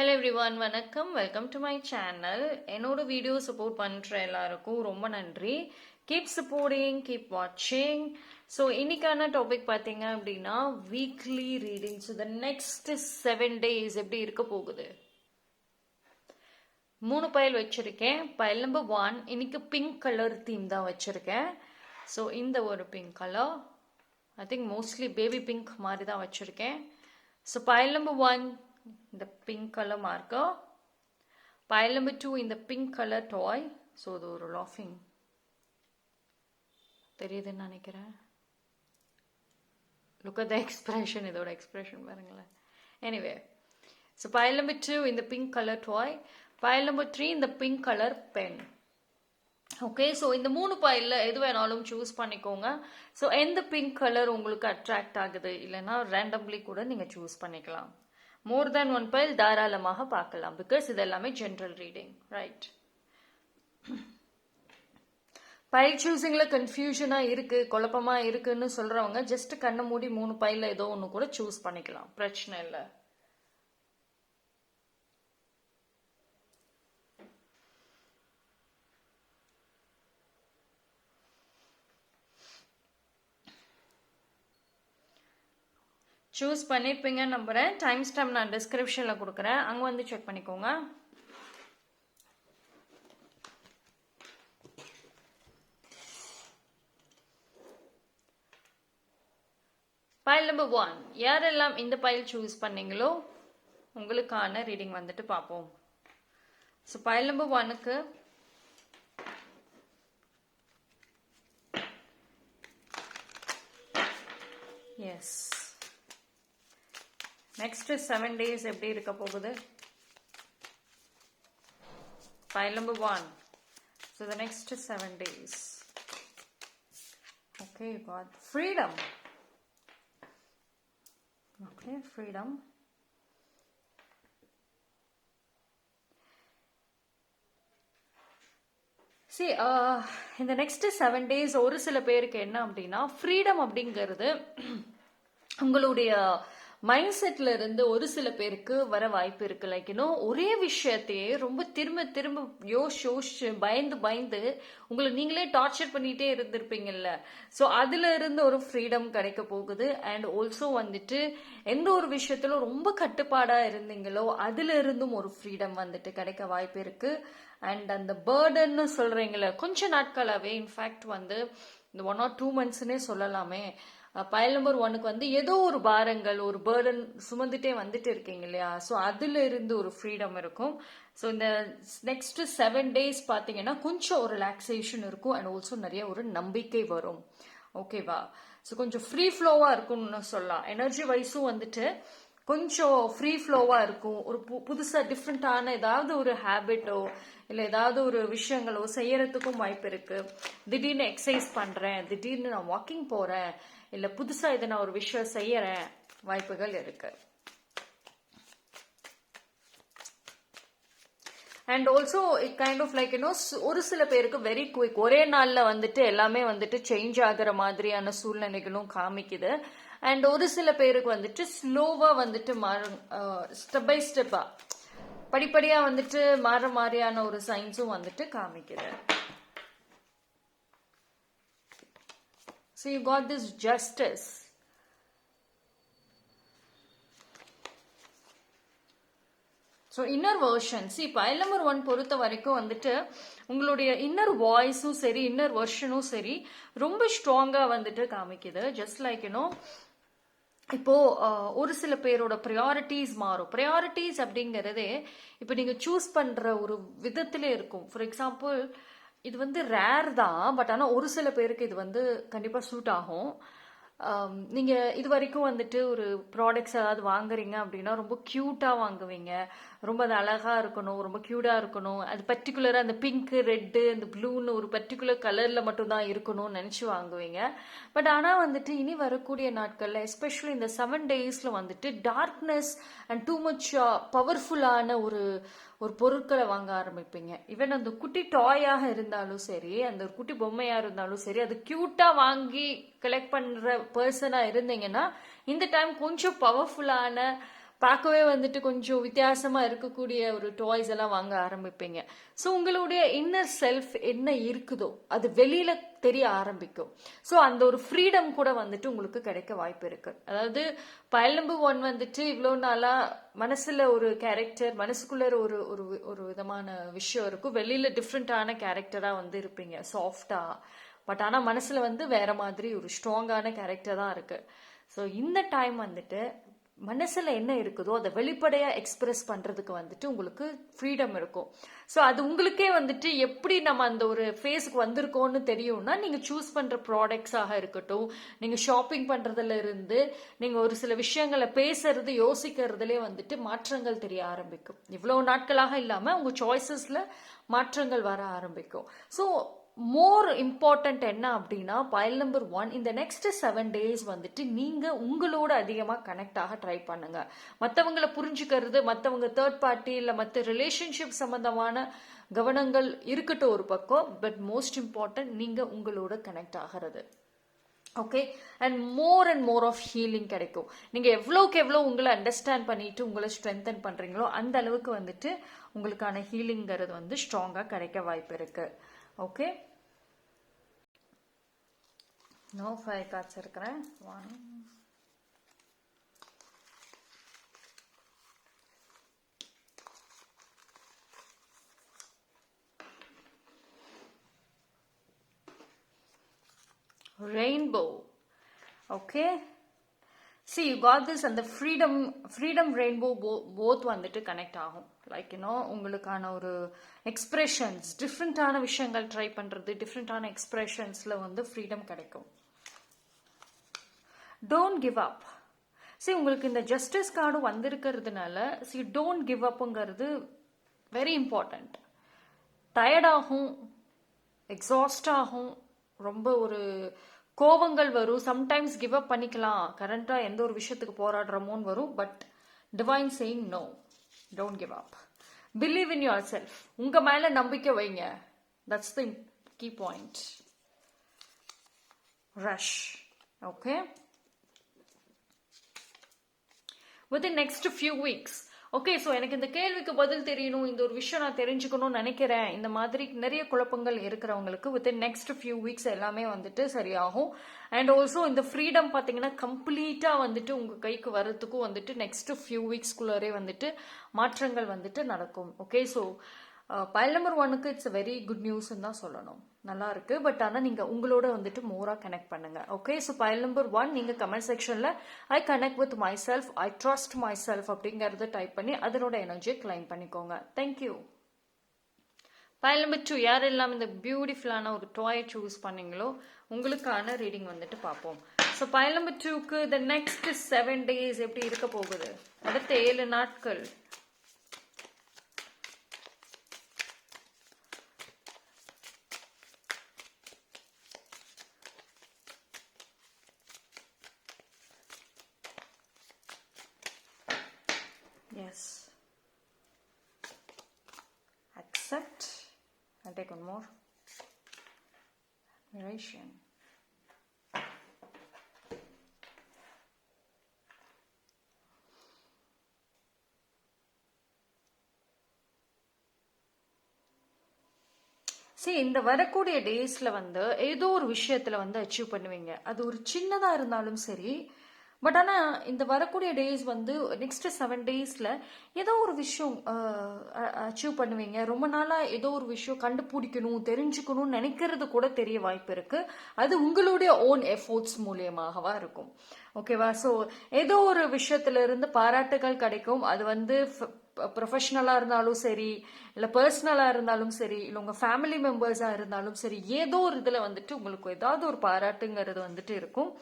Hello everyone வணக்கம். Welcome to my channel என்னோட video support பண்ணுற எல்லாருக்கும் ரொம்ப நன்றி. கீப் சப்போர்டிங் கீப் வாட்சிங் ஸோ இன்னைக்கான டாபிக் பார்த்தீங்க அப்படின்னா weekly reading so the next seven days எப்படி இருக்க போகுது? மூணு பயல் வச்சுருக்கேன். பயல் நம்பர் ஒன் இன்னைக்கு பிங்க் கலர் தீம் தான் வச்சுருக்கேன். ஸோ இந்த ஒரு pink colour I think mostly baby pink மாதிரி தான் வச்சுருக்கேன். ஸோ பயல் நம்பர் ஒன் இந்த pink colour marker pile number two இந்த பிங்க் கலர் டாய் ஸோ இது ஒரு லாஃபிங் தெரியுதுன்னு நினைக்கிறேன். லுக் அட் த எக்ஸ்பிரஷன் இதோட எக்ஸ்பிரஷன் பாருங்களேன். Anyway so pile number two இந்த pink colour toy pile number three இந்த pink colour pen okay so இந்த மூணு பாயில் எது வேணாலும் சூஸ் பண்ணிக்கோங்க. ஸோ எந்த பிங்க் கலர் உங்களுக்கு அட்ராக்ட் ஆகுது? இல்லைன்னா ரேண்டம்லி கூட நீங்கள் சூஸ் பண்ணிக்கலாம். மோர் தேன் ஒன் பைல் தாராளமாக பார்க்கலாம் பிகாஸ் இது எல்லாமே ஜென்ரல் ரீடிங் ரைட் பைல் சூஸிங்கில் கன்ஃபியூஷனாக இருக்குது குழப்பமாக இருக்குன்னு சொல்கிறவங்க ஜஸ்ட் கண்ணை மூடி மூணு பைலில் ஏதோ ஒன்று கூட சூஸ் பண்ணிக்கலாம் பிரச்சனை இல்லை. சூஸ் பண்ணியிருப்பீங்கன்னு நம்புகிறேன் டைம் ஸ்டாம்ப் நான் டிஸ்கிரிப்ஷனில் கொடுக்குறேன். அங்கே வந்து செக் பண்ணிக்கோங்க. பைல் நம்பர் ஒன் யாரெல்லாம் இந்த பைல் சூஸ் பண்ணீங்களோ உங்களுக்கான ரீடிங் வந்துட்டு பார்ப்போம். ஸோ பைல் நம்பர் ஒனுக்கு எஸ் நெக்ஸ்ட் செவன் டேஸ் எப்படி இருக்க போகுது? File number one. So the next seven days. Okay you got freedom. Okay freedom. See இந்த நெக்ஸ்ட் செவன் டேஸ் ஒரு சில பேருக்கு என்ன அப்படின்னா ஃப்ரீடம் அப்படிங்கிறது உங்களுடைய மைண்ட் செட்ல இருந்து ஒரு சில பேருக்கு வர வாய்ப்பு இருக்கு. லைக் இன்னும் ஒரே விஷயத்தையே ரொம்ப திரும்ப திரும்ப யோசிச்சு யோசிச்சு பயந்து பயந்து உங்களை நீங்களே டார்ச்சர் பண்ணிட்டே இருந்திருப்பீங்கல்ல. ஸோ அதுல இருந்து ஒரு ஃப்ரீடம் கிடைக்க போகுது. அண்ட் ஆல்சோ வந்துட்டு எந்த ஒரு விஷயத்திலும் ரொம்ப கட்டுப்பாடா இருந்தீங்களோ அதுல இருந்தும் ஒரு ஃப்ரீடம் வந்துட்டு கிடைக்க வாய்ப்பு இருக்கு. அண்ட் அந்த பேர்டன்னு சொல்றீங்களே கொஞ்ச நாட்களாவே இன்ஃபேக்ட் வந்து இந்த ஒன் ஆர் டூ மந்த்ஸ்னே சொல்லலாமே. பயல் நம்பர் ஒன்னுக்கு வந்து ஏதோ ஒரு பாரங்கள் ஒரு பேர்டன் சுமந்துட்டே வந்துட்டு இருக்கீங்க இல்லையா? ஸோ அதுல இருந்து ஒரு ஃப்ரீடம் இருக்கும். ஸோ இந்த நெக்ஸ்ட் செவன் டேஸ் பார்த்தீங்கன்னா கொஞ்சம் ஒரு ரிலாக்ஸேஷன் இருக்கும் அண்ட் ஆல்சோ நிறைய ஒரு நம்பிக்கை வரும். ஓகேவா ஸோ கொஞ்சம் ஃப்ரீ ஃப்ளோவாக இருக்கும்னு சொல்லலாம். எனர்ஜி வைஸும் வந்துட்டு கொஞ்சம் ஃப்ரீ ஃப்ளோவாக இருக்கும். ஒரு பு புதுசாக டிஃப்ரெண்ட்டான ஏதாவது ஒரு ஹேபிட்டோ இல்லை ஏதாவது ஒரு விஷயங்களோ செய்யறதுக்கும் வாய்ப்பு இருக்குது திடீர்னு எக்ஸசைஸ் பண்ணுறேன் திடீர்னு நான் வாக்கிங் போகிறேன் இல்லை புதுசாக இதை நான் ஒரு விஷயம் செய்யறேன். வாய்ப்புகள் இருக்கு. And also it kind of like you know ஒரு சில பேருக்கு வெரி குயிக் ஒரே நாளில் வந்துட்டு எல்லாமே வந்துட்டு சேஞ்ச் ஆகிற மாதிரியான சூழ்நிலைகளும் காமிக்குது. அண்ட் ஒரு சில பேருக்கு வந்துட்டு ஸ்லோவாக வந்துட்டு மாறும் ஸ்டெப் பை ஸ்டெப்பாக படிப்படியாக வந்துட்டு மாற மாதிரியான ஒரு சயின்ஸும் வந்துட்டு காமிக்குது. So you got this justice so inner version see pile number one பொறுத்த வரைக்கும் வந்துட்டு உங்களுடைய இன்னர் வாய்ஸும் சரி இன்னர் வெர்ஷனும் சரி ரொம்ப ஸ்ட்ராங்காக வந்துட்டு காமிக்குது. ஜஸ்ட் லைக் யூனோ இப்போ ஒரு சில பேரோட ப்ரையாரிட்டிஸ் மாறும். ப்ரையாரிட்டிஸ் அப்படிங்கிறதே இப்போ நீங்கள் சூஸ் பண்ணுற ஒரு விதத்துல இருக்கும். ஃபார் எக்ஸாம்பிள் இது வந்து ரேர் தான் பட் ஆனால் ஒரு சில பேருக்கு இது வந்து கண்டிப்பாக சூட் ஆகும். நீங்கள் இது வரைக்கும் வந்துட்டு ஒரு ப்ராடக்ட்ஸ் ஏதாவது வாங்குறீங்க அப்படின்னா ரொம்ப க்யூட்டாக வாங்குவீங்க. ரொம்ப அது அழகாக இருக்கணும் ரொம்ப க்யூட்டாக இருக்கணும். அது பர்டிகுலராக அந்த பிங்க்கு ரெட்டு அந்த ப்ளூன்னு ஒரு பர்டிகுலர் கலரில் மட்டும்தான் இருக்கணும்னு நினச்சி வாங்குவீங்க. பட் ஆனால் வந்துட்டு இனி வரக்கூடிய நாட்களில் எஸ்பெஷலி இந்த செவன் டேஸில் வந்துட்டு டார்க்னஸ் அண்ட் டூ மச் பவர்ஃபுல்லான ஒரு ஒரு பொருட்களை வாங்க ஆரம்பிப்பீங்க. ஈவன் அந்த குட்டி டாயாக இருந்தாலும் சரி அந்த குட்டி பொம்மையாக இருந்தாலும் சரி அது க்யூட்டாக வாங்கி கலெக்ட் பண்ணுற பர்சனாக இருந்தீங்கன்னா இந்த டைம் கொஞ்சம் பவர்ஃபுல்லான பார்க்கவே வந்துட்டு கொஞ்சம் வித்தியாசமாக இருக்கக்கூடிய ஒரு டாய்ஸ் எல்லாம் வாங்க ஆரம்பிப்பீங்க. ஸோ உங்களுடைய இன்னர் செல்ஃப் என்ன இருக்குதோ அது வெளியில் தெரிய ஆரம்பிக்கும். ஸோ அந்த ஒரு ஃப்ரீடம் கூட வந்துட்டு உங்களுக்கு கிடைக்க வாய்ப்பு இருக்கு. அதாவது பயல் நம்பர் ஒன் வந்துட்டு இவ்வளோ நாளாக மனசில் ஒரு கேரக்டர் மனசுக்குள்ள ஒரு ஒரு ஒரு விதமான விஷயம் இருக்கும். வெளியில் டிஃப்ரெண்ட்டான கேரக்டராக வந்து இருப்பீங்க. சாஃப்டாக பட் ஆனால் மனசில் வந்து வேற மாதிரி ஒரு ஸ்ட்ராங்கான கேரக்டர் தான் இருக்கு. ஸோ இந்த டைம் வந்துட்டு மனசில் என்ன இருக்குதோ அதை வெளிப்படையாக எக்ஸ்பிரஸ் பண்ணுறதுக்கு வந்துட்டு உங்களுக்கு ஃப்ரீடம் இருக்கும். ஸோ அது உங்களுக்கே வந்துட்டு எப்படி நம்ம அந்த ஒரு ஃபேஸுக்கு வந்திருக்கோம்னு தெரியும்னா நீங்கள் சூஸ் பண்ணுற ப்ராடக்ட்ஸாக இருக்கட்டும் நீங்கள் ஷாப்பிங் பண்ணுறதுல இருந்து நீங்கள் ஒரு சில விஷயங்களை பேசுறது யோசிக்கிறதுலே வந்துட்டு மாற்றங்கள் தெரிய ஆரம்பிக்கும். இவ்வளோ நாட்களாக இல்லாமல் உங்கள் சாய்ஸஸில் மாற்றங்கள் வர ஆரம்பிக்கும். ஸோ மோர் இம்பார்ட்டன்ட் என்ன அப்படின்னா பயல் நம்பர் ஒன் இந்த நெக்ஸ்ட் செவன் டேஸ் வந்துட்டு நீங்க உங்களோட அதிகமாக கனெக்ட் ஆக ட்ரை பண்ணுங்க. மற்றவங்களை புரிஞ்சுக்கிறது மற்றவங்க தேர்ட் பார்ட்டி இல்லை மற்ற ரிலேஷன்ஷிப் சம்பந்தமான கவனங்கள் இருக்கட்டும் ஒரு பக்கம் பட் மோஸ்ட் இம்பார்ட்டன்ட் நீங்க உங்களோட கனெக்ட் ஆகிறது. Okay and more and more of healing கிடைக்கும். நீங்க எவ்வளோக்கு எவ்வளோ உங்களை அண்டர்ஸ்டாண்ட் பண்ணிட்டு உங்களை ஸ்ட்ரென்தன் பண்றீங்களோ அந்த அளவுக்கு வந்துட்டு உங்களுக்கான ஹீலிங்கிறது வந்து ஸ்ட்ராங்காக கிடைக்க வாய்ப்பு இருக்குது ஓகே நோ ஃபைவ் கார்ட்ஸ் இருக்கிறேன் one rainbow okay See you got this அந்த ஃப்ரீடம் ஃப்ரீடம் ரெயின்போ போ போத் வந்துட்டு கனெக்ட் ஆகும். லைக் யூனோ உங்களுக்கான ஒரு எக்ஸ்பிரஷன்ஸ் டிஃப்ரெண்ட்டான விஷயங்கள் ட்ரை பண்ணுறது டிஃப்ரெண்ட்டான எக்ஸ்பிரஷன்ஸில் வந்து ஃப்ரீடம் கிடைக்கும். டோன்ட் கிவ் அப் சி உங்களுக்கு இந்த ஜஸ்டிஸ் கார்டு வந்திருக்கிறதுனால சி டோன்ட் கிவ் அப்புங்கிறது வெரி இம்பார்ட்டண்ட் டயர்டாகும் எக்ஸாஸ்ட் ஆகும் ரொம்ப ஒரு கோவங்கள் வரும். சம்டைம்ஸ் கிவ் அப் பண்ணிக்கலாம். கரண்டாக எந்த ஒரு விஷயத்துக்கு போராடுறோமோன்னு வரும். But divine saying no don't give up believe in yourself உங்க மேல நம்பிக்கை வைங்க. That's the key point rush okay with next few weeks okay so எனக்கு இந்த கேள்விக்கு பதில் தெரியணும் இந்த ஒரு விஷயம் நான் தெரிஞ்சுக்கணும்னு நினைக்கிறேன். இந்த மாதிரி நிறைய குழப்பங்கள் இருக்கிறவங்களுக்கு வித்தின் நெக்ஸ்ட் ஃபியூ வீக்ஸ் எல்லாமே வந்துட்டு சரியாகும். அண்ட் ஆல்சோ இந்த ஃப்ரீடம் பார்த்தீங்கன்னா கம்ப்ளீட்டாக வந்துட்டு உங்கள் கைக்கு வரத்துக்கும் வந்துட்டு நெக்ஸ்ட் ஃபியூ வீக்ஸ்குள்ளரே வந்துட்டு மாற்றங்கள் வந்துட்டு நடக்கும். ஓகே ஸோ பயல் நம்பர் ஒனுக்கு இட்ஸ் வெரி குட் நியூஸ்ன்னு தான் சொல்லணும். நல்லா இருக்கு. பட் ஆனால் நீங்கள் உங்களோட வந்துட்டு மோராக கனெக்ட் பண்ணுங்க. Okay so pile number one நீங்கள் கமெண்ட் செக்ஷனில் I connect with myself I trust myself அப்படிங்கறத டைப் பண்ணி அதனோட எனர்ஜியை கிளைம் பண்ணிக்கோங்க. தேங்க்யூ பயல் நம்பர் டூ யாரெல்லாம் இந்த பியூட்டிஃபுல்லான ஒரு டாயை சூஸ் பண்ணீங்களோ உங்களுக்கான ரீடிங் வந்துட்டு பார்ப்போம். ஸோ பயல் நம்பர் டூக்கு த நெக்ஸ்ட் செவன் டேஸ் எப்படி இருக்க போகுது? அடுத்த ஏழு நாட்கள். I'll take one more. Admiration. சரி இந்த வரக்கூடிய டேஸ்ல வந்து ஏதோ ஒரு விஷயத்துல வந்து அச்சீவ் பண்ணுவீங்க அது ஒரு சின்னதா இருந்தாலும் சரி பட் ஆனால் இந்த வரக்கூடிய டேஸ் வந்து நெக்ஸ்ட் செவன் டேஸில் ஏதோ ஒரு விஷயம் அச்சீவ் பண்ணுவீங்க. ரொம்ப நாளாக ஏதோ ஒரு விஷயம் கண்டுபிடிக்கணும் தெரிஞ்சுக்கணும்னு நினைக்கிறது கூட தெரிய வாய்ப்பு இருக்குது அது உங்களுடைய ஓன் எஃபோர்ட்ஸ் மூலியமாகவா இருக்கும். ஓகேவா ஸோ ஏதோ ஒரு விஷயத்துல இருந்து பாராட்டுகள் கிடைக்கும். அது வந்து ப்ரொஃபஷ்னலாக இருந்தாலும் சரி இல்லை பர்சனலாக இருந்தாலும் சரி இல்லை உங்கள் ஃபேமிலி மெம்பர்ஸாக இருந்தாலும் சரி ஏதோ ஒரு இதில் வந்துட்டு உங்களுக்கு ஏதாவது ஒரு பாராட்டுங்கிறது வந்துட்டு இருக்கும்.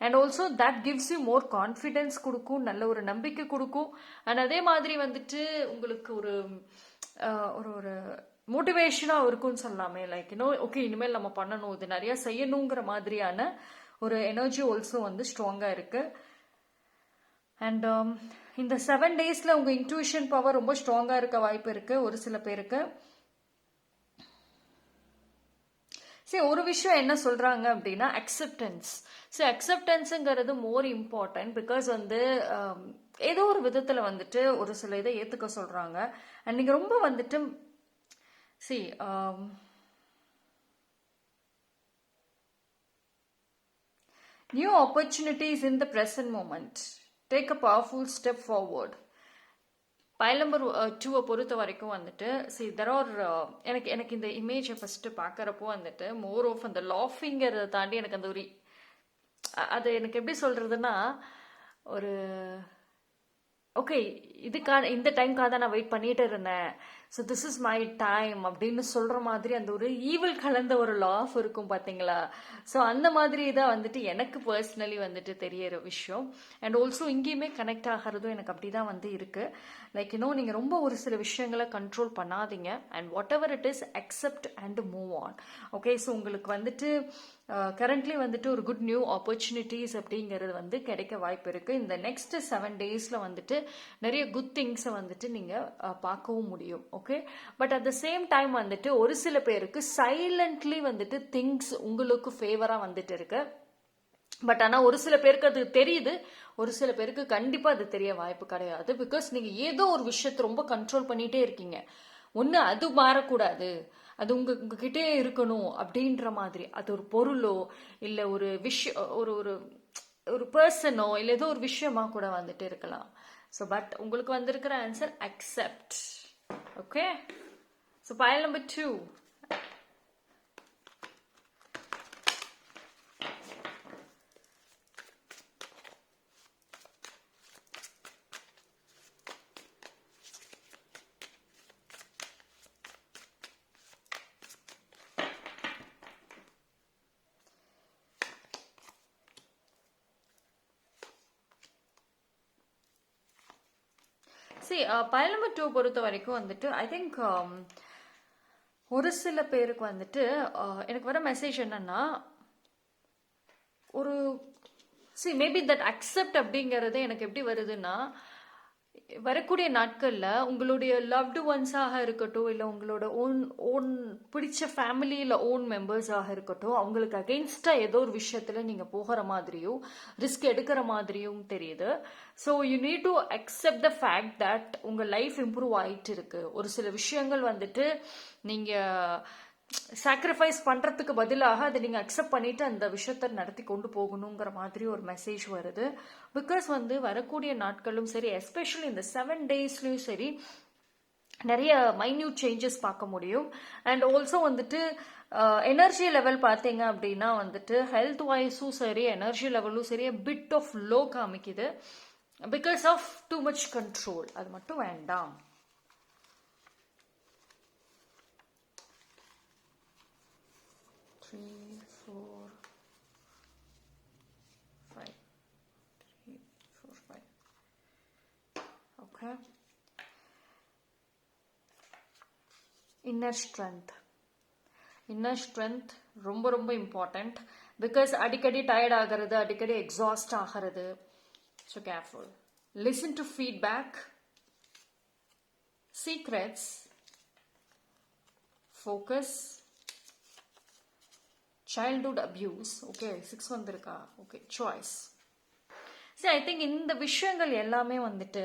And also that gives you more confidence கொடுக்கும் நல்ல ஒரு நம்பிக்கை கொடுக்கும். அண்ட் அதே மாதிரி வந்துட்டு உங்களுக்கு ஒரு ஒரு ஒரு மோட்டிவேஷனாக இருக்கும்னு சொல்லலாமே லைக் இன்னும் ஓகே இனிமேல் நம்ம பண்ணணும் இது நிறைய செய்யணுங்கிற மாதிரியான ஒரு எனர்ஜி ஆல்சோ வந்து ஸ்ட்ராங்காக இருக்கு. அண்ட் um, இந்த செவன் டேஸில் உங்கள் இன்ட்யூஷன் பவர் ரொம்ப ஸ்ட்ராங்காக இருக்க வாய்ப்பு இருக்குது ஒரு சில பேருக்கு. சரி ஒரு விஷயம் என்ன சொல்கிறாங்க அப்படின்னா அக்செப்டன்ஸ் ஸோ அக்செப்டன்ஸுங்கிறது மோர் இம்பார்ட்டன்ட் பிகாஸ் வந்து um, ஏதோ ஒரு விதத்தில் வந்துட்டு ஒரு சில இதை ஏற்றுக்க சொல்கிறாங்க அண்ட் நீங்கள் ரொம்ப வந்துட்டு see new opportunities in the present moment take a powerful step forward pile number டூவை பொறுத்த வரைக்கும் வந்துட்டு சி தெர் ஆர் எனக்கு எனக்கு இந்த இமேஜை ஃபஸ்ட்டு பார்க்குறப்போ வந்துட்டு மோர் ஆஃப் அந்த லாஃபிங்கிறத தாண்டி எனக்கு அந்த ஒரு அது எனக்கு எப்படி சொல்கிறதுன்னா ஒரு ஓகே இதுக்கான இந்த டைம்க்காக தான் நான் வெயிட் பண்ணிகிட்டு இருந்தேன். So this is my time அப்படின்னு சொல்கிற மாதிரி அந்த ஒரு ஈவில் கலந்த ஒரு லாஃப் இருக்கும் பார்த்தீங்களா ஸோ அந்த மாதிரி தான் வந்துட்டு எனக்கு பர்சனலி வந்துட்டு தெரியற விஷயம். அண்ட் ஆல்சோ இங்கேயுமே கனெக்ட் ஆகிறதும் எனக்கு அப்படி தான் வந்து இருக்குது லைக் இன்னும் நீங்கள் ரொம்ப ஒரு சில விஷயங்களை கண்ட்ரோல் பண்ணாதீங்க. And whatever it is accept and move on okay so உங்களுக்கு வந்துட்டு கரண்ட்லி வந்துட்டு ஒரு குட் நியூ ஆப்பர்ச்சுனிட்டிஸ் அப்படிங்கிறது வந்து கிடைக்க வாய்ப்பு இருக்கு. இந்த நெக்ஸ்ட் செவன் டேஸ்ல வந்துட்டு நிறைய குட் திங்ஸை வந்துட்டு நீங்க பார்க்கவும் முடியும். Okay but at the same time வந்துட்டு ஒரு சில பேருக்கு சைலண்ட்லி வந்துட்டு திங்ஸ் உங்களுக்கு ஃபேவரா வந்துட்டு இருக்கு. பட் ஆனால் ஒரு சில பேருக்கு அது தெரியுது. ஒரு சில பேருக்கு கண்டிப்பாக அது தெரிய வாய்ப்பு கிடையாது. பிகாஸ் நீங்கள் ஏதோ ஒரு விஷயத்தை ரொம்ப கண்ட்ரோல் பண்ணிகிட்டே இருக்கீங்க. ஒன்று அது மாறக்கூடாது. அது உங்க உங்ககிட்டே இருக்கணும் அப்படின்ற மாதிரி. அது ஒரு பொருளோ இல்லை ஒரு விஷயம் ஒரு ஒரு ஒரு பர்சனோ இல்லை ஏதோ ஒரு விஷயமா கூட வந்துட்டு இருக்கலாம். ஸோ பட் உங்களுக்கு வந்திருக்கிற answer accept okay so pile number two see pile number two பொறுத்த வரைக்கும் வந்துட்டு ஐ திங்க் um, ஒரு சில பேருக்கு வந்துட்டு எனக்கு வர மெசேஜ் என்னன்னா ஒரு சி மேபி தட் அக்செப்ட் அப்படிங்கிறது எனக்கு எப்படி வருதுன்னா வரக்கூடிய நாட்களில் உங்களுடைய லவ்டு ஒன்ஸாக இருக்கட்டும் இல்லை உங்களோட ஓன் ஓன் பிடிச்ச ஃபேமிலியில் ஓன் மெம்பர்ஸாக இருக்கட்டும் அவங்களுக்கு அகெயின்ஸ்டாக ஏதோ ஒரு விஷயத்தில் நீங்கள் போகிற மாதிரியும் ரிஸ்க் எடுக்கிற மாதிரியும் தெரியுது. So you need to accept the fact that உங்கள் லைஃப் இம்ப்ரூவ் ஆகிட்டு இருக்கு. ஒரு சில விஷயங்கள் வந்துட்டு நீங்கள் சாக்ரிஃபைஸ் பண்ணுறதுக்கு பதிலாக அதை நீங்கள் அக்செப்ட் பண்ணிட்டு அந்த விஷயத்தை நடத்தி கொண்டு போகணுங்கிற மாதிரி ஒரு மெசேஜ் வருது. பிகாஸ் வந்து வரக்கூடிய நாட்களும் சரி எஸ்பெஷலி இந்த செவன் டேஸ்லேயும் சரி நிறைய மைன்யூட் சேஞ்சஸ் பார்க்க முடியும். அண்ட் ஆல்சோ வந்துட்டு எனர்ஜி லெவல் பார்த்தீங்க அப்படின்னா வந்துட்டு ஹெல்த் வைஸும் சரி எனர்ஜி லெவலும் சரி பிட் ஆஃப் லோ காமிக்குது. Because of too much control அது மட்டும் வேண்டாம். Three four five three four five okay inner strength inner strength ரொம்ப ரொம்ப இம்பார்ட்டண்ட் பிகாஸ் அடிக்கடி டயர்ட் ஆகிறது அடிக்கடி எக்ஸாஸ்ட் ஆகிறது so careful listen to feedback secrets focus childhood abuse okay six வந்திருக்கா? ஓகே சாய்ஸ் சரி ஐ திங்க் இந்த விஷயங்கள் எல்லாமே வந்துட்டு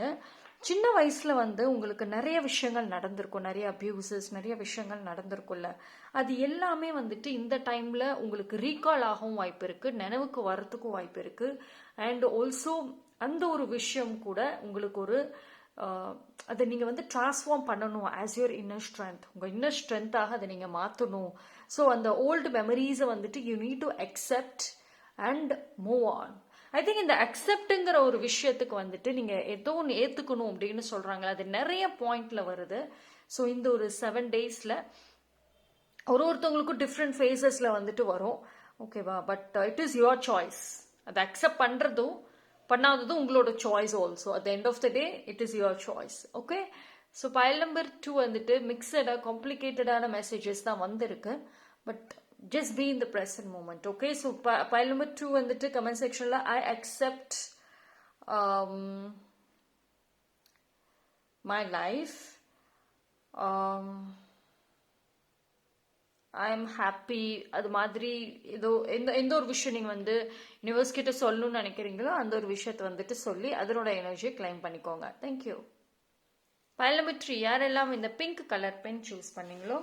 சின்ன வயசில் வந்து உங்களுக்கு நிறைய விஷயங்கள் நடந்திருக்கும். நிறைய அப்யூசஸ் நிறைய விஷயங்கள் நடந்திருக்கும்ல. அது எல்லாமே வந்துட்டு இந்த டைமில் உங்களுக்கு ரீகால் ஆகவும் வாய்ப்பு இருக்குது நினைவுக்கு வரத்துக்கும் வாய்ப்பு இருக்குது அண்ட் ஆல்சோ அந்த ஒரு விஷயம் கூட உங்களுக்கு ஒரு அதை நீங்கள் வந்து டிரான்ஸ்ஃபார்ம் பண்ணணும். ஆஸ் யுவர் இன்னர் ஸ்ட்ரென்த் உங்க இன்னர் ஸ்ட்ரென்த்தாக அதை நீங்கள் மாற்றணும் ஸோ அந்த ஓல்டு மெமரிஸை வந்துட்டு you need to accept and move on I think இந்த அக்செப்டுங்கிற ஒரு விஷயத்துக்கு வந்துட்டு நீங்கள் ஏதோ ஒன்று ஏற்றுக்கணும் அப்படின்னு சொல்றாங்க அது நிறைய பாயிண்டில் வருது. ஸோ இந்த ஒரு செவன் டேஸில் ஒரு ஒருத்தவங்களுக்கும் டிஃப்ரெண்ட் ஃபேஸஸில் வந்துட்டு வரும். ஓகேவா but it is your choice அதை அக்செப்ட் பண்ணுறதும் பண்ணாததும் உங்களோட choice also at end of the day it is your choice okay so pile number two வந்துட்டு மிக்சடாக காம்ப்ளிகேட்டடான மெசேஜஸ் தான் வந்திருக்கு. But just be in the present moment okay so pile number two வந்துட்டு கமெண்ட் செக்ஷனில் I accept my life I am happy அது மாதிரி ஏதோ எந்த எந்த ஒரு விஷயம் நீங்கள் வந்து யூனிவர்ஸ் கிட்ட சொல்லணும்னு நினைக்கிறீங்களோ அந்த ஒரு விஷயத்தை வந்துட்டு சொல்லி அதனோட எனர்ஜியை கிளைம் பண்ணிக்கோங்க. தேங்க்யூ பைல் நம்பர் த்ரீ யாரெல்லாம் இந்த பிங்க் கலர் பென் சூஸ் பண்ணீங்களோ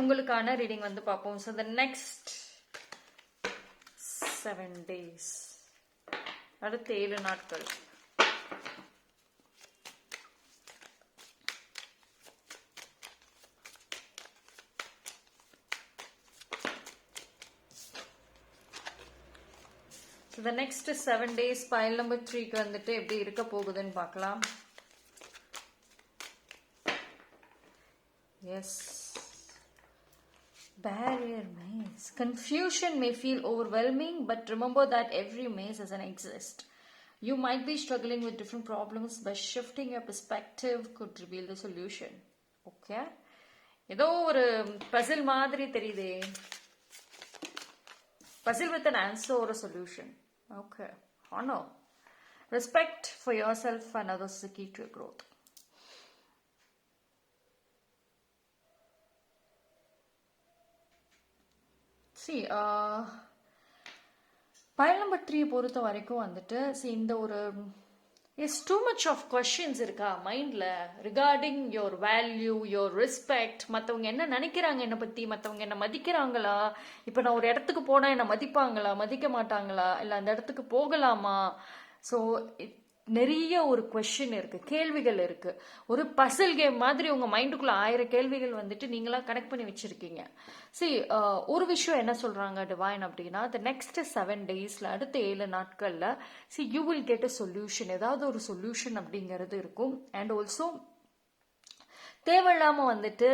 உங்களுக்கான ரீடிங் வந்து பார்ப்போம். So the next seven days அடுத்த ஏழு நாட்கள். The next seven days pile number த்ரீக்கு வந்துட்டு எப்படி இருக்க போகுதுன்னு பார்க்கலாம். Yes Barrier maze. Confusion may feel overwhelming, but remember that every maze has an exist. You might be struggling with different problems, but shifting your perspective could reveal the solution. Okay? ஏதோ ஒரு puzzle மாதிரி தெரியுதே puzzle with an answer or a solution. Okay. Honor. Respect for yourself and others is the key see pile number three பொறுத்த வரைக்கும் வந்துட்டு C இந்த ஒரு is too much of questions இருக்கா மைண்டில் regarding your value your respect மற்றவங்க என்ன நினைக்கிறாங்க என்னை பற்றி மற்றவங்க என்ன மதிக்கிறாங்களா? இப்போ நான் ஒரு இடத்துக்கு போனால் என்னை மதிப்பாங்களா? மதிக்க மாட்டாங்களா? இல்லை அந்த இடத்துக்கு போகலாமா? ஸோ நிறைய ஒரு கொஷின் இருக்கு கேள்விகள் இருக்கு. ஒரு பசில் கேம் மாதிரி உங்க மைண்டுக்குள்ள ஆயிரம் கேள்விகள் வந்துட்டு நீங்களா கனெக்ட் பண்ணி வச்சிருக்கீங்க. சரி ஒரு விஷயம் என்ன சொல்றாங்க டிவைன் அப்படின்னா த நெக்ஸ்ட் செவன் டேஸ்ல அடுத்த ஏழு நாட்கள்ல see you will get a solution ஏதாவது ஒரு சொல்யூஷன் அப்படிங்கிறது இருக்கும். அண்ட் ஆல்சோ தேவையில்லாம வந்துட்டு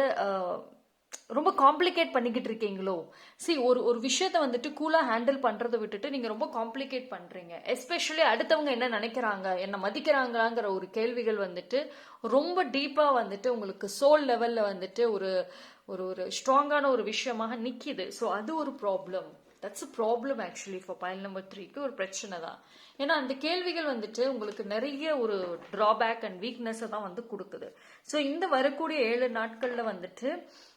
ரொம்ப காம்ப்ளிகேட் பண்ணிக்கிட்டு இருக்கீங்களோ? சி ஒரு ஒரு விஷயத்த வந்துட்டு கூலாக ஹேண்டில் பண்ணுறதை விட்டுட்டு நீங்கள் ரொம்ப காம்ப்ளிகேட் பண்ணுறீங்க எஸ்பெஷலி அடுத்தவங்க என்ன நினைக்கிறாங்க என்ன மதிக்கிறாங்களாங்கிற ஒரு கேள்விகள் வந்துட்டு ரொம்ப டீப்பாக வந்துட்டு உங்களுக்கு சோல் லெவலில் வந்துட்டு ஒரு ஒரு ஒரு ஸ்ட்ராங்கான ஒரு விஷயமாக நிற்கிது ஸோ அது ஒரு problem that's a problem actually for pile number த்ரீக்கு ஒரு பிரச்சனை தான். ஏன்னா அந்த கேள்விகள் வந்துட்டு உங்களுக்கு நிறைய ஒரு ட்ராபேக் அண்ட் வீக்னஸை தான் வந்து கொடுக்குது. ஸோ இந்த வரக்கூடிய ஏழு நாட்களில் வந்துட்டு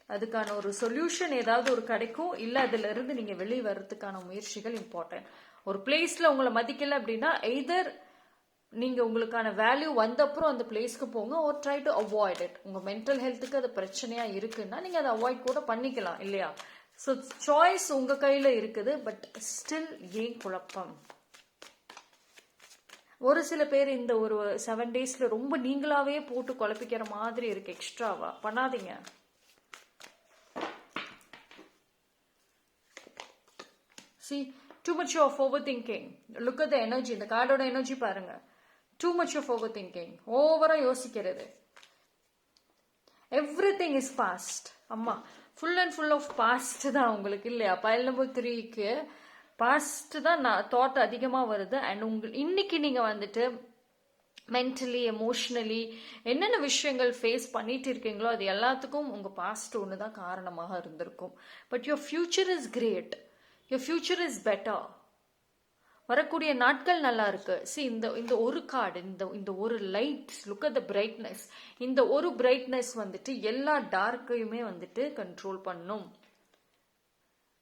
அதுக்கான ஒரு சொல்யூஷன் ஏதாவது ஒரு கிடைக்கும். இல்லை அதிலிருந்து நீங்கள் வெளியே வர்றதுக்கான முயற்சிகள் இம்பார்ட்டன்ட் ஒரு பிளேஸில் உங்களை மதிக்கல அப்படின்னா எய்தர் நீங்கள் உங்களுக்கான வேல்யூ வந்தப்புறம் அந்த பிளேஸ்க்கு போங்க ஒரு ட்ரை டு அவாய்ட் இட் உங்கள் மென்டல் ஹெல்த்துக்கு அது பிரச்சனையாக இருக்குன்னா நீங்கள் அதை அவாய்ட் கூட பண்ணிக்கலாம் இல்லையா? ஸோ சாய்ஸ் உங்கள் கையில் இருக்குது பட் ஸ்டில் ஏன் குழப்பம்? ஒரு சில பேர் இந்த ஒரு செவன் டேஸில் ரொம்ப நீங்களாவே போட்டு குழப்பிக்கிற மாதிரி இருக்கு எக்ஸ்ட்ராவா பண்ணாதீங்க. See too much of overthinking. Look at the energy இந்த கார்டோட எனர்ஜி பாருங்க. Too much of over thinking ஓவரா யோசிக்கிறது. எவ்ரி திங் இஸ் பாஸ்ட் அம்மா full and full of past தான் உங்களுக்கு இல்லையா? பைல் நம்பர் த்ரீக்கு பாஸ்ட் தான் நான் தாட் அதிகமாக வருது. அண்ட் உங்க இன்னைக்கு நீங்கள் வந்துட்டு மென்டலி எமோஷ்னலி என்னென்ன விஷயங்கள் ஃபேஸ் பண்ணிட்டு இருக்கீங்களோ அது எல்லாத்துக்கும் உங்கள் பாஸ்ட் ஒன்று தான் காரணமாக இருந்திருக்கும். But your future is great your future is better வரக்கூடிய நாட்கள் நல்லா இருக்கு சி இந்த இந்த ஒரு கார்டு இந்த இந்த ஒரு light look at the brightness இந்த ஒரு பிரைட்னஸ் வந்துட்டு எல்லா டார்க்கையுமே வந்துட்டு கண்ட்ரோல் பண்ணும்.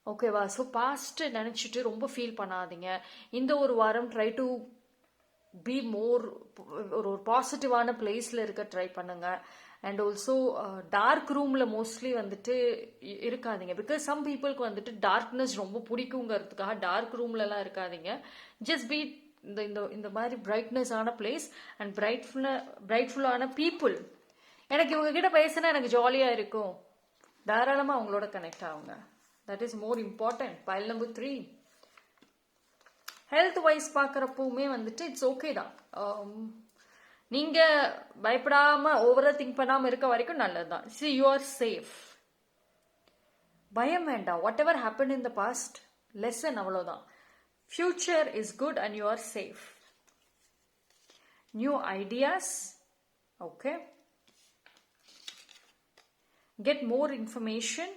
ஓகேவா ஸோ பாஸ்ட் நினச்சிட்டு ரொம்ப ஃபீல் பண்ணாதீங்க. இந்த ஒரு வாரம் ட்ரை டு பி மோர் ஒரு ஒரு பாசிட்டிவான பிளேஸில் இருக்க ட்ரை பண்ணுங்கள் அண்ட் ஆல்சோ டார்க் ரூமில் மோஸ்ட்லி வந்துட்டு இ- பிகாஸ் சம் பீப்புளுக்கு வந்துட்டு டார்க்னஸ் ரொம்ப பிடிக்குங்கிறதுக்காக டார்க் ரூம்லலாம் இருக்காதீங்க. ஜஸ்ட் பீ இந்த இந்த இந்த மாதிரி பிரைட்னஸ் ஆன பிளேஸ் அண்ட் பிரைட்ஃபுல்ல பிரைட்ஃபுல்லான பீப்புள் எனக்கு இவங்க கிட்ட பேசினா எனக்கு ஜாலியாக இருக்கும். தாராளமாக அவங்களோட கனெக்ட் ஆகுங்க. That is more important pile number three health wise பார்க்குறப்பவுமே வந்துட்டு இட்ஸ் ஓகே தான். Um, நீங்க பயப்படாம ஓவரா திங்க் பண்ணாம இருக்க வரைக்கும் நல்லதுதான். சி யூ ஆர் சேஃப் பயம் வேண்டாம். Whatever happen in the past lesson அவ்வளோதான் future is good and you are safe new ideas okay get more information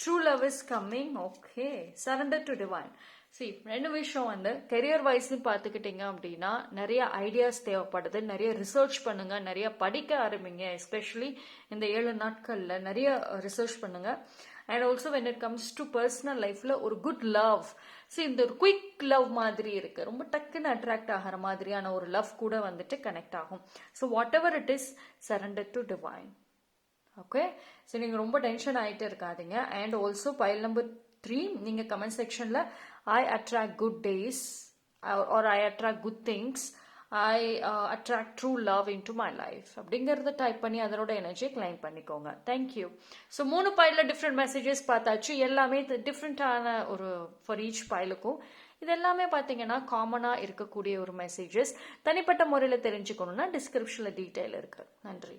true love is coming okay surrender to divine see ரெண்டு விஷயம் வந்து career வைஸ்னு பார்த்துக்கிட்டிங்க அப்படின்னா நிறைய ideas தேவைப்படுது. நிறைய ரிசர்ச் பண்ணுங்க. நிறைய படிக்க ஆரம்பிங்க. எஸ்பெஷலி இந்த ஏழு நாட்களில் நிறைய ரிசர்ச் பண்ணுங்க. And also when it comes to personal லைஃப்ல ஒரு குட் லவ் ஸோ இந்த ஒரு குயிக் லவ் மாதிரி இருக்கு. ரொம்ப டக்குன்னு அட்ராக்ட் ஆகிற மாதிரியான ஒரு லவ் கூட வந்துட்டு கனெக்ட் ஆகும். So whatever it is surrender to divine okay so நீங்கள் ரொம்ப டென்ஷன் ஆகிட்டு இருக்காதீங்க. And also pile number three நீங்கள் கமெண்ட் செக்ஷனில் I attract good days or I attract good things I attract true love into my life அப்படிங்கிறத type பண்ணி அதனோட எனர்ஜியை கிளைம் பண்ணிக்கோங்க. தேங்க்யூ ஸோ மூணு பைலில் டிஃப்ரெண்ட் மெசேஜஸ் பார்த்தாச்சு. எல்லாமே டிஃப்ரெண்ட்டான ஒரு ஃபார் ஈச் பைலுக்கும் இது எல்லாமே பார்த்தீங்கன்னா காமனாக இருக்கக்கூடிய ஒரு மெசேஜஸ் தனிப்பட்ட முறையில் தெரிஞ்சுக்கணுன்னா டிஸ்கிரிப்ஷனில் டீட்டெயில் இருக்குது நன்றி.